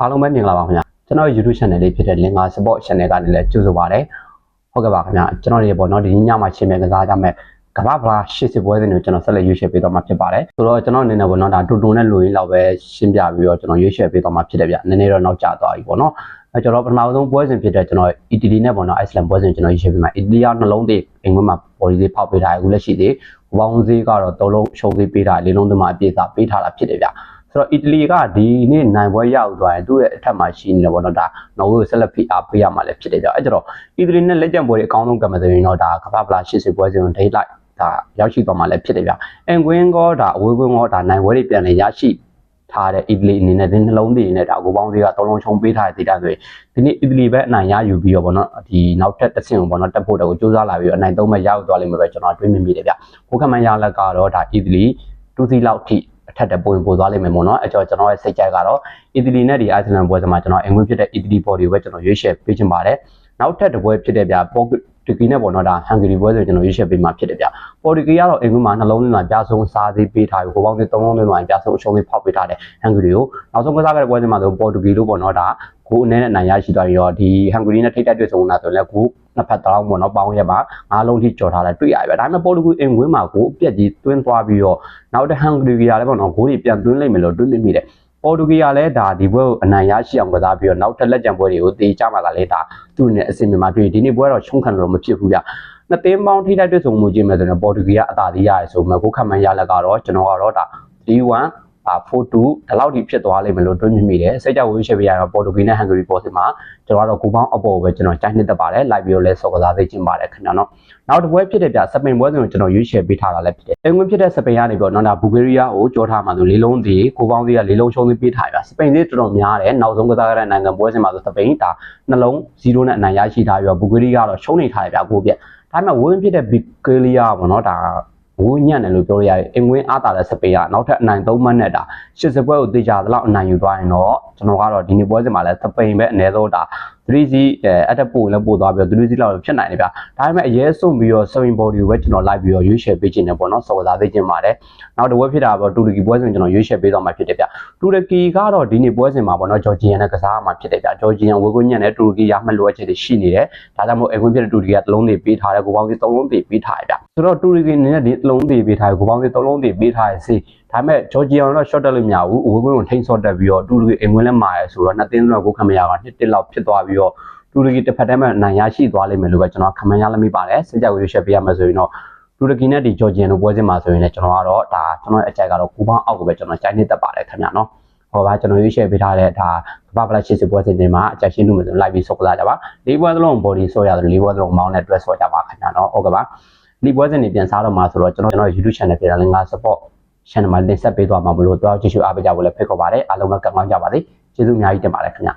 အားလုံးပဲမင်္ဂလာပါခင်ဗျာကျွန်တော် YouTube channel လေးဖြစ်တဲ့ Linga Sport Channel ကနေလည်းကြိုဆိုပါရစေဟုတ်ကဲ့ပါခင်ဗျာကျွန်တော်တွေပေါ့နော်ဒီညမှာရှင်းမယ်ကစားကြမယ်ကမ္ဘာဖလား80ပွဲစဉ်ကိုကျွန်တော်ဆက်လက်ရွေးချယ်ပေးတော့မှာဖြစ်ပါတယ်ဆိုတော့ကျွန်တော်အနေနဲ့ပေါ့နော်ဒါတူတူနဲ့လူရင်းလောက်ပဲရှင်းပြပြီးတော့ကျွန်တော်ရွေးချယ်ပေးတော့မှာဖြစ်တယ်ဗျနည်းနည်းတော့နောက်ကျသွားပြီပေါ့နော်အဲကျွန်တော်ပထမဆုံးပွဲစဉ်ဖြစ်တဲ့ကျွန်တော်အီတလီနဲ့ပေါ့နော်အိုက်စလန်ပွဲစဉ်ကျွန်တော်ရွေးချယ်ပေးမှာအီတလီကနှလုံးသေးအိမ်ခွန်းမှာပေါ်ဒီသေးဖောက်ပေးထားတယ်အခုလက်ရှိသေးဘောင်းသေးကတော့သုံးလုံးရှုံးသေးပေးထားတယ်လေးလုံးသမားအပြည့်စားပေးထားတာဖြစ်တယ်ဗျ ဆိုတော့အီတလီကဒီနေ့နိုင်ပွဲရောက်သွားရင်သူ့ရဲ့အထက်မှာရှိနေတယ်ပေါ့နော်ဒါနော်ဝေးကိုဆက်လက်ဖိအားပေးရမှာလည်းဖြစ်တယ်ဗျအဲကျတော့အီတလီနဲ့လက်ကျန်ပွဲတွေအကောင်းဆုံးကံမစရင်တော့ဒါကမ္ဘာဖလား80ပွဲစဉ်ကိုဒိတ်လိုက်ဒါရောက်ရှိသွားမှာလည်းဖြစ်တယ်ဗျအင်ကွင်းကောဒါအဝေးကွင်းကောဒါနိုင်ပွဲတွေပြန်လည်ရရှိထားတဲ့အီတလီအနေနဲ့ဒီနှလုံးသေးနဲ့ဒါကိုပေါင်းသေးကသုံးလုံးချုံပေးထားတဲ့ဒေတာဆိုရင်ဒီနေ့အီတလီပဲအနိုင်ရယူပြီးတော့ဗောနော်ဒီနောက်ထပ်တစ်ဆင့်ကိုဗောနော်တက်ဖို့တော့ကိုစူးစမ်းလာပြီးတော့အနိုင်သုံးမဲ့ရောက်သွားလိမ့်မယ်ပဲကျွန်တော်တွေးမိမိတယ်ဗျဟိုကမှန်ရလက်ကတော့ဒါအီတလီတူစီလောက်ထိအ ထက်တက်ပိုင်ပို့သွားလိမ့်မယ်မို့နော်အဲကြောင့်ကျွန်တော်ရဲ့စိတ်ကြိုက်ကတော့အီတလီနဲ့ဒီအာဆင်နယ်ပွဲစဉ်မှာကျွန်တော်အင်္ဂလိပ်ဖြစ်တဲ့အီတလီဘော်ဒီကိုပဲကျွန်တော်ရွေးချယ်ပေးချင်ပါတယ်နောက်ထပ်တစ်ပွဲဖြစ်တဲ့ဗျပေါ်တူဂီနဲ့ပေါ့နော်ဒါဟန်ဂရီပွဲဆိုကျွန်တော်ရွေးချယ်ပေးမှာဖြစ်တယ်ဗျပေါ်တူဂီကတော့အင်္ဂလိပ်မှာနှလုံးသွင်းတာပြဆုံးစားသေးပေးထားပြီးကိုပေါင်းသေးသုံးလုံးသွင်းသွားရင်ပြဆုံးအရှုံးလေးဖောက်ပေးထားတယ်ဟန်ဂရီကိုနောက်ဆုံးကစားခဲ့တဲ့ပွဲစဉ်မှာဆိုပေါ်တူဂီလို့ပေါ့နော်ဒါ ကိုအနေနဲ့နိုင်ရရှိသွားပြီးတော့ဒီဟန်ဂရီနဲ့ထိတ်တက်တွေ့ဆုံတာဆိုရင်လည်းကိုနှစ်ဖက်တောင်းပေါ့နော်ပေါင်းရက်မှာငါးလုံးထိကြော်ထားတယ်တွေ့ရပြီဒါပေမဲ့ပေါ်တူဂီအင်ဝင်းမှာကိုအပြက်ကြီးတွင်းသွားပြီးတော့နောက်တဲ့ဟန်ဂရီကလည်းပေါ့နော်ဂိုးတွေပြန်သွင်းလိုက်မယ်လို့တွေးမိမိတယ်ပေါ်တူဂီကလည်းဒါဒီဘွဲကိုအနိုင်ရရှိအောင်ကစားပြီးတော့နောက်ထပ်လက်ကျန်ပွဲတွေကိုတေချမှလာလေဒါသူ့နဲ့အစင်မြန်မာတွေ့ဒီနေ့ပွဲတော့ရှုံးခံလို့မဖြစ်ဘူးဗျနှစ်သိန်းပေါင်းထိတိုက်တွေ့ဆုံမှုချင်းမဲ့ဆိုရင်ပေါ်တူဂီကအသာသေးရတယ်ဆိုမှကိုခန့်မှန်းရလက်ကတော့ကျွန်တော်ကတော့ဒါ3-1အာ 4-2ဒီလောက်ထိဖြစ်သွားလိမ့်မယ်လို့တွေးမိမိတယ်စိတ်ကြဝေးချပြရတော့ပေါ်တူဂီနဲ့ဟန်ဂရီပေါ်စီမှာကျွန်တော်ကတော့ကိုပေါင်းအပေါ်ပဲကျွန်တော်ကြိုက်နှစ်သက်ပါတယ်လိုက်ပြီးတော့လဲဆော့ကစားသိချင်းပါတယ်ခင်ဗျာနော်နောက်တစ်ပွဲဖြစ်တဲ့ပြစပိန်ပွဲစဉ်ကိုကျွန်တော်ရွေးချယ်ပေးထားတာလည်းဖြစ်တယ်အင်္ဂလိပ်ဖြစ်တဲ့စပိန်ကနေပြီးတော့နော်ဒါဘူဂေးရီးယားကိုကြောထားမှဆိုလေးလုံးစီကိုပေါင်းစီကလေးလုံးရှုံးသေးပေးထားပြစပိန်စီတော်တော်များတယ်နောက်ဆုံးကစားရတဲ့နိုင်ငံပွဲစဉ်မှာဆိုစပိန်ဒါနှလုံး0နဲ့အနိုင်ရရှိထားပြီးတော့ဘူဂေးရီးယားကတော့ရှုံးနေထားတယ်ပြကိုပြဒါပေမဲ့ဝင်းဖြစ်တဲ့ဘီဂေးရီးယားပေါ့နော်ဒါ ဝင်းညံ့တယ်လို့ပြောရရင်အင်္ဂွင်းအားတာတဲ့စပိန်ကနောက်ထပ်အနိုင်3မှတ်နဲ့ဒါ80ပွဲကိုတေချာသလောက်အနိုင်ယူသွားရင်တော့ကျွန်တော်ကတော့ဒီနေ့ပွဲစဉ်မှာလည်းစပိန်ပဲအနည်းဆုံးဒါ 3စီအဲအတက်ပို့လည်းပို့သွားပြီးတော့3စီလောက်ဖြစ်နိုင်တယ်ဗျာဒါပေမဲ့အရေးဆုံးပြီးတော့ swing body ကိုပဲကျွန်တော်လိုက်ပြီးတော့ရွေးချယ်ပေးခြင်းနဲ့ပေါ့နော်စော်ကစားသေးခြင်းပါတယ်နောက်တစ်ပွဲဖြစ်တာပေါ့တူရကီပွဲစဉ်ကျွန်တော်ရွေးချယ်ပေးသွားမှာဖြစ်တယ်ဗျာတူရကီကတော့ဒီနေ့ပွဲစဉ်မှာပေါ့နော်ဂျော်ဂျီယန်နဲ့ကစားမှာဖြစ်တယ်ဗျာဂျော်ဂျီယန်ဝေကွညံ့နဲ့တူရကီရမှတ်လိုအပ်ချက်တွေရှိနေတယ်ဒါကြောင့်မို့အကွင်းဖြစ်တဲ့တူရကီကတစ်လုံးတွေပေးထားတယ်ကိုပေါင်းစီသုံးလုံးတွေပေးထားတယ်ဗျာဆိုတော့တူရကီအနေနဲ့ဒီတစ်လုံးတွေပေးထားတယ်ကိုပေါင်းစီသုံးလုံးတွေပေးထားရစီဒါပေမဲ့ဂျော်ဂျီယန်တော့ short တက်လို့မရဘူးဝေကွင်းကိုထိန်းဆော့တက်ပြီးတော့တူရကီအင်ကွင်းလည်းမာရဲဆိုတော့နှစ်သင်းလုံးကိုခံမရပါနှစ်တစ်လောက်ဖြစ်သွားပြီးတော့တူရကီတစ်ဖက်တည်းမှာနိုင်ရရှိသွားလိမ့်မယ်လို့ပဲကျွန်တော်ခမန်းရလမိပါတယ်စကြဝဠာရွှေပေးရမယ်ဆိုရင်တော့တူရကီနဲ့ဒီဂျော်ဂျီယန်တို့ပွဲစဉ်မှာဆိုရင်လည်းကျွန်တော်ကတော့ဒါကျွန်တော်ရဲ့အကြိုက်ကတော့ကူပေါင်းအောက်ကိုပဲကျွန်တော်ကြိုက်နေတတ်ပါတယ်ခင်ဗျာနော်ဟောပါကျွန်တော်ရွေးချယ်ပေးထားတဲ့ဒါကမ္ဘာပလက်ရှိစစ်ပွဲစဉ်တွေမှာအကြိုက်ရှင်းလို့မဆိုလိုက်ပြီးဆော့ကစားကြပါလေးပွဲသလုံး body ဆော့ရတယ်လေးပွဲသလုံးမောင်းနဲ့ dress ဆော့ကြပါခင်ဗျာနော်ဟုတ်ကဲ့ပါဒီပွဲစဉ်တွေပြန်စားတော့မှာဆိုတော့ကျွန်တော်ကျွန်တော် YouTube channel ပြည်တယ်ငါ support channel မှာတင်ဆက်ပေးသွားမှာမလို့တော့ကြည့်ရှုအားပေးကြဖို့လည်းဖိတ်ခေါ်ပါတယ်အားလုံးပဲကံကောင်းကြပါစေကျေးဇူးအများကြီးတင်ပါတယ်ခင်ဗျာ